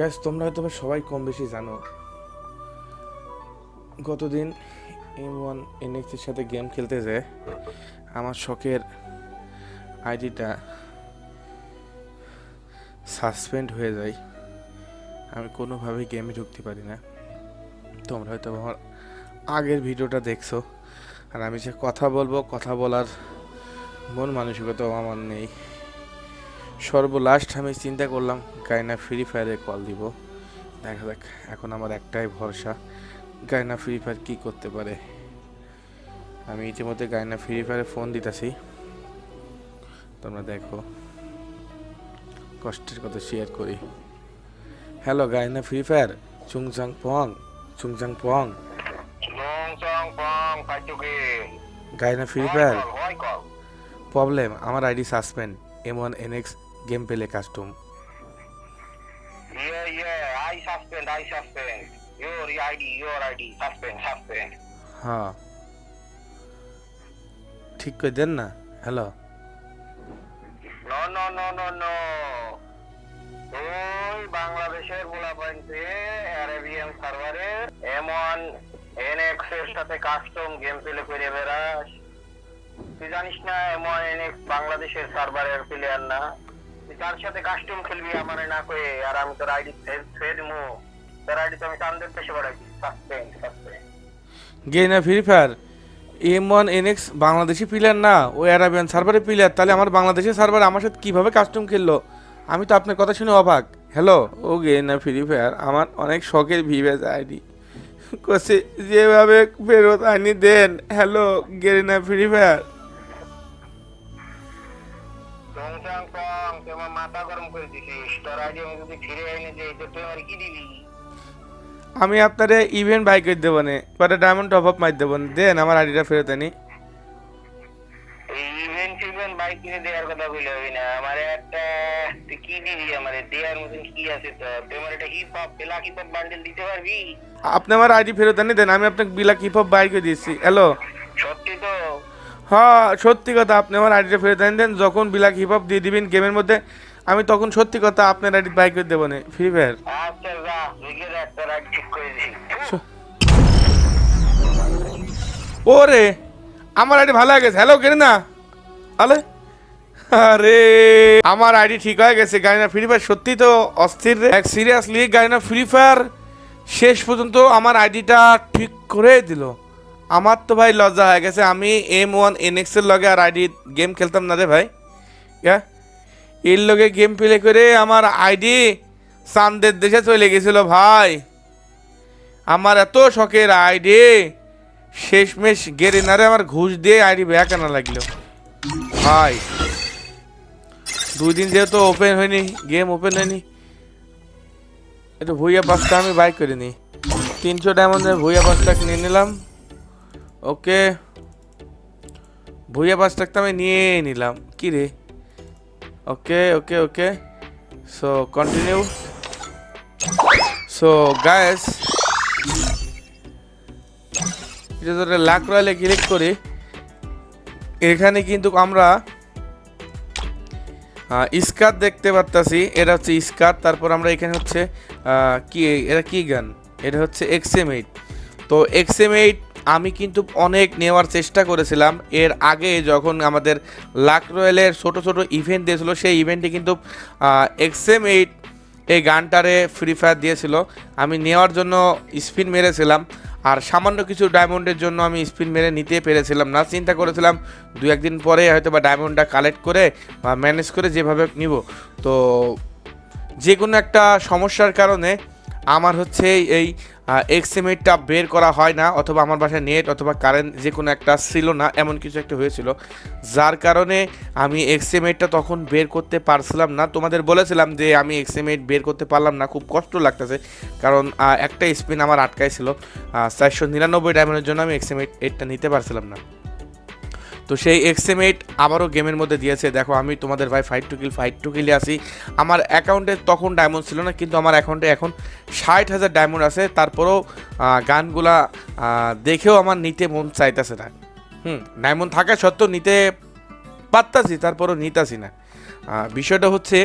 Gas তোমরা হয়তো সবাই কম বেশি জানো, গতদিন এম ওয়ান এনএক্সের সাথে গেম খেলতে যেয়ে আমার শখের আইডিটা সাসপেন্ড হয়ে যায়। আমি কোনোভাবেই গেমে ঢুকতে পারি না। তোমরা হয়তো আমার আগের ভিডিওটা দেখছ, আর আমি যে কথা বলব, কথা বলার মন মানসিকতাও আমার নেই। সর্বলাস্ট আমি চিন্তা করলাম গায়না ফ্রি ফায়ারে কল দিব। দেখা যাক এখন আমার একটাই ভরসা গায়না ফ্রি ফায়ার কী করতে পারে। আমি ইতিমধ্যে গায়না ফ্রি ফায়ারে ফোন দিতেছি। তোমরা দেখো কষ্টের কথা শেয়ার করি। হ্যালো গায়না ফ্রি ফায়ার চুংচাং পং চুংচাং পং গায়না ফ্রি ফায়ার প্রবলেম আমার ID suspend M one NX game পেলে custom Yeah, yeah. I suspend. I suspend. Your ID. Your ID. Suspend. Suspend. হ্যাঁ ঠিক করে দেন না hello No, no, no, no, no. ওই বাংলাদেশের পোলাপাইনতে অ্যারেবিয়ান সার্ভারের এমন এনএক্স এর সাথে কাস্টম গেম প্লে করে বেড়াস তুই জানিস না এমন এনএক্স বাংলাদেশের সার্ভারের প্লেয়ার না তার সাথে কাস্টম খেলবি আমারে না কয়ে আর আমি তোর আইডি ফেড মু তোর আইডি তো আমি চান্দের পেশে বাড়াইছি suspend suspend Garena free fire M one NX Bangladeshi player না, ও অ্যারাবিয়ান সার্ভারের প্লেয়ার তাহলে আমার বাংলাদেশের সার্ভার আমার সাথে কীভাবে কাস্টম খেললো? আমি তো আপনার কথা শুনে অবাক। হ্যালো ও গেনা ফ্রি ফায়ার আমার অনেক শখের ভিভেজ আইডি। কোসে যেভাবে ফেরত আনি দেন। হ্যালো গেরিনা ফ্রি ফায়ার তুই আমার মাথা গরম করে দিছিস তোর আইডি আমি যদি ফিরে এনে তো তুই আমার কি দিবি? আমি আপনারে ইভেন্ট বাই করে দেবো নে। পরে ডায়মন্ড টপ আপ মার দেবো দেন আমার আইডিটা ফেরত আনি। এই ইভেন্ট ইভেন্ট বাইক কিনে দেওয়ার কথা বলে হবি না। আমার একটা তুই কি দিবি আমার? দেওয়ার মতন কি আছে তো তুই আমার একটা hip hop hip hop bundle দিতে পারবি? আপনি আমার আইডি ফেরত আনি। দেন আমি আপনাকে বিলাক হিপ হপ বাই করে দিয়েছি। হ্যালো সত্যি তো। হ্যাঁ সত্যি কথা আপনি আমার আইডিটা ফেরত আনি দেন যখন বিলাক হিপ হপ দিয়ে দিবেন গেমের মধ্যে আমি তখন সত্যি কথা আপনার আইডি বাই করে দেবো না ফ্রি ফায়ার দিই। ওরে আমার আইডি ভালো হয়ে গেছে। হ্যালো কেন না আলে আরে আমার আইডি ঠিক হয়ে গেছে গাইনা ফ্রি ফায়ার সত্যি তো অস্থির রে। এক সিরিয়াসলি গাইনা ফ্রি ফায়ার শেষ পর্যন্ত আমার আইডিটা ঠিক করে দিল। আমার তো ভাই লজ্জা হয়ে গেছে, আমি এম ওয়ান এন এনএক্সের লগে আর আইডি গেম খেলতাম না রে ভাই। ইয়া? এর লগে গেম প্লে করে আমার আইডি চান্দের দেশে চলে গেছিল ভাই। আমার এত শখের আইডি শেষমেশ গেরিনারে আমার ঘুষ দিয়ে আইডি ব্যাক আনা লাগল। ভাই দুই দিন যেহেতু ওপেন হয়নি গেম ওপেন হয়নি, একটু ভুইয়া পাঁচটা আমি বাইক করে নিই। তিনশো ডায়মন্ডের ভুইয়া পাঁচটা নিয়ে নিলাম। ওকে। ভুইয়া পাঁচটা আমি নিয়ে নিলাম। কি রে? Okay okay okay. So continue so guys এটা ধরে লাখ রয়্যালে ক্লিক করি। এখানে কিন্তু আমরা স্কার দেখতে পারতাছি। এটা হচ্ছে স্কার তারপর আমরা এখানে হচ্ছে কি, এটা কি গান? এটা হচ্ছে এক্সএম এইট তো এক্সএম এইট আমি কিন্তু অনেক নেওয়ার চেষ্টা করেছিলাম। এর আগে যখন আমাদের লাক রয়্যালের ছোট ছোট ইভেন্ট দিয়েছিল, সেই ইভেন্টে কিন্তু এক্সএম এইট এই গানটারে ফ্রি ফায়ার দিয়েছিল। আমি নেওয়ার জন্য স্পিন মেরেছিলাম আর সামান্য কিছু ডায়মন্ডের জন্য আমি স্পিন মেরে নিতে পেরেছিলাম না। চিন্তা করেছিলাম দু একদিন পরে হয়তো বা ডায়মন্ডটা কালেক্ট করে বা ম্যানেজ করে যেভাবে নিব। তো যে কোনো একটা সমস্যার কারণে আমার হচ্ছে এই এক্সএমএটটা বের করা হয় না অথবা আমার বাসায় নেট অথবা কারেন্ট যে কোনো একটা ছিল না, এমন কিছু একটা হয়েছিল। যার কারণে আমি এক্সএমএটটা তখন বের করতে পারছিলাম না। তোমাদের বলেছিলাম যে আমি এক্সএমএট বের করতে পারলাম না, খুব কষ্ট লাগতেছে। কারণ একটা স্পিন আমার আটকায় ছিল। চারশো নিরানব্বই ডায়মন্ডের জন্য আমি এক্সএমএট এইটটা নিতে পারছিলাম না। তো সেই এক্সএমএইট আবারও গেমের মধ্যে দিয়েছে। দেখো, আমি তোমাদের ভাই fight to kill fight to কিলে আসি আমার অ্যাকাউন্টে তখন ডায়মন্ড ছিল না, কিন্তু আমার অ্যাকাউন্টে এখন ষাট হাজার ডায়মন্ড আছে। তারপরেও গানগুলা দেখেও আমার নিতে মন চাইতেছে না। হুম ডায়মন্ড থাকা সত্ত্বেও নিতে পারতাছি, তারপরও নিতাছি না। বিষয়টা হচ্ছে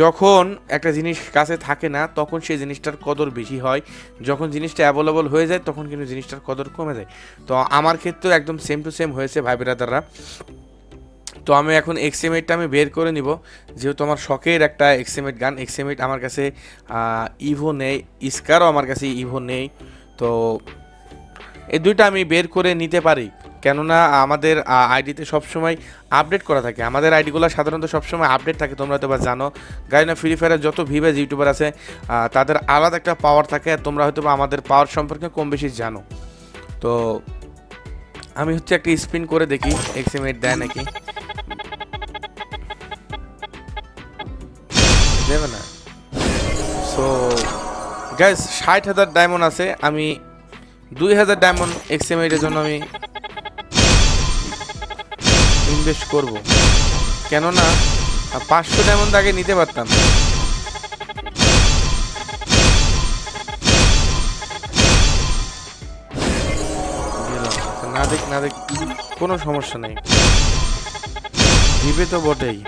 যখন একটা জিনিস কাছে থাকে না, তখন সেই জিনিসটার কদর বেশি হয়। যখন জিনিসটা অ্যাভেলেবল হয়ে যায়, তখন কিন্তু জিনিসটার কদর কমে যায়। তো আমার ক্ষেত্রেও একদম সেম টু সেম হয়েছে ভাই ব্রাদাররা। তো আমি এখন এক্সএমএটটা আমি বের করে নিব। যেহেতু আমার শখের একটা এক্সএমএট গান এক্সএমএট আমার কাছে ইভো নেই ইস্কারও আমার কাছে ইভো নেই। তো এই দুইটা আমি বের করে নিতে পারি। কেননা আমাদের আইডিতে সবসময় আপডেট করা থাকে। আমাদের আইডিগুলো সাধারণত সবসময় আপডেট থাকে, তোমরা তো বা জানো। গাড়ি না ফ্রি ফায়ারের যত ভিভেজ ইউটিউবার আছে তাদের আলাদা একটা পাওয়ার থাকে তোমরা হয়তো বা আমাদের পাওয়ার সম্পর্কে কম বেশি জানো। তো আমি হচ্ছে একটা স্পিন করে দেখি এক্সিমেট দেয় নাকি। দেবে না। সো গ্যাস ষাট হাজার ডায়মন্ড আছে। আমি দুই হাজার ডায়মন্ড এক্সএমএইটের জন্য আমি ইনভেস্ট করব। কেননা পাঁচশো ডায়মন্ড আগে নিতে পারতাম। আচ্ছা, না দেখ না দেখ কোনো সমস্যা নেই। দিবে তো বটেই।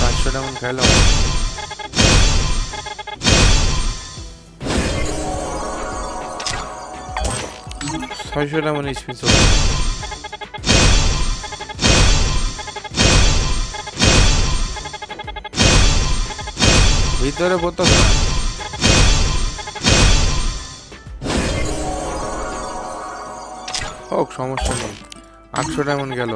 পাঁচশো ডায়মন্ড খাইলাম ছয়শো ডায়মন্ড স্পিন চলছে ভিতরে বোতল। হোক সমস্যা নেই। আটশো ডায়মন্ড গেল।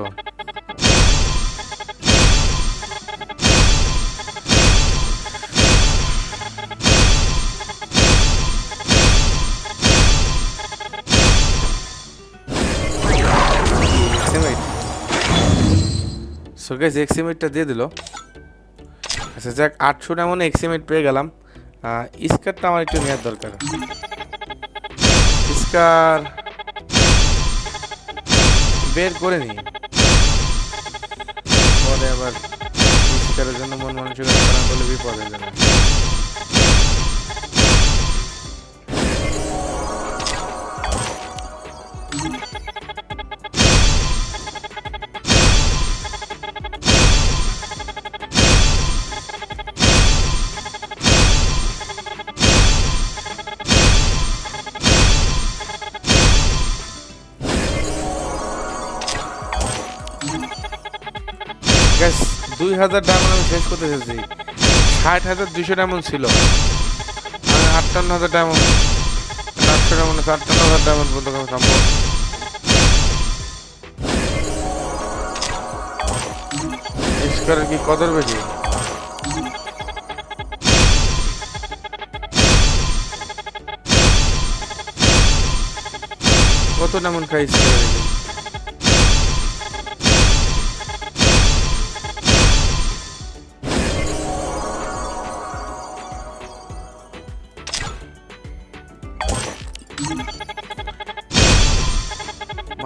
সো গেস এক্সিমেটটা দিয়ে দিল। আচ্ছা যাক, আটশো এমন এক্সিমেট পেয়ে গেলাম। স্কারটা আমার একটু নেওয়ার দরকার। স্কার বের করে নিই। পরে আবার স্কারের জন্য মন বিপদের করলে যাবে দুই হাজার ডায়মন্ড আমি শেষ করতে এসেছি। ষাট হাজার দুশো ডায়মন্ড ছিল। আমি আটান্ন হাজার ডায়মন্ড আটশো ডায়মন্ড আছে, আটান্ন হাজার ডায়মন্ড পর্যন্ত আমি থামবো ইস্কারের কি কদর বেশি? কত ডায়মন্ড খাই ইস্কারের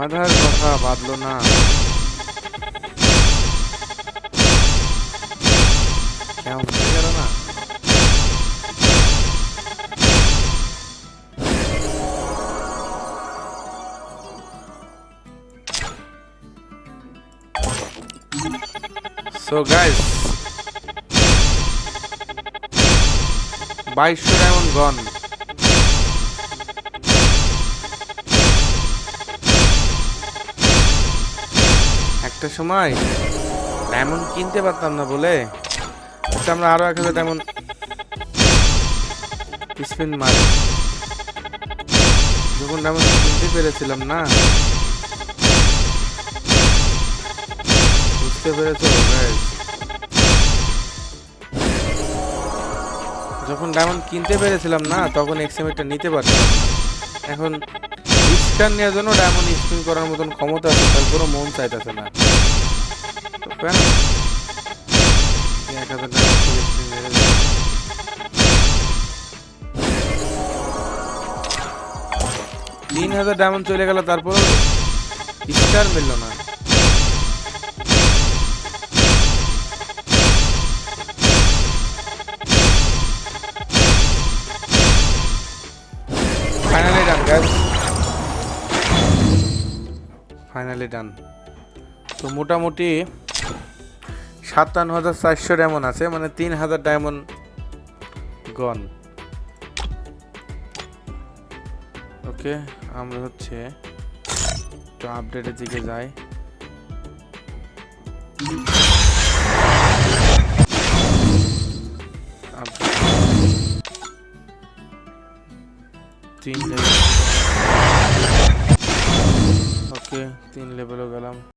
মাথার কথা বাদলো না। কেমন গেল না? সো গাইস ডায়মন্ড গন একটা সময় ডায়মন্ড কিনতে পারতাম না বলে। আচ্ছা আমরা আরও এক হাজার ডায়মন্ড মারি। যখন ডায়মন্ড কিনতে পেরেছিলাম না, বুঝতে পেরেছ? যখন ডায়মন্ড কিনতে পেরেছিলাম না, তখন এক্সএমএটা নিতে পারতাম এখন স্ক্যান নেওয়ার জন্য ডায়মন্ড স্পিন করার মতন ক্ষমতা আছে তারপরও মন চাইতেছে না কেন। তিন হাজার ডায়মন্ড চলে গেল তারপর স্টার মিলল না ফাইনালি ডান। তো মোটামুটি সাতান্ন হাজার চারশো ডায়মন্ড আছে মানে তিন হাজার ডায়মন্ড গন। ওকে, আমরা হচ্ছে একটু আপডেটের দিকে যাই। তিন ওকে তিন লেভেলও গেলাম।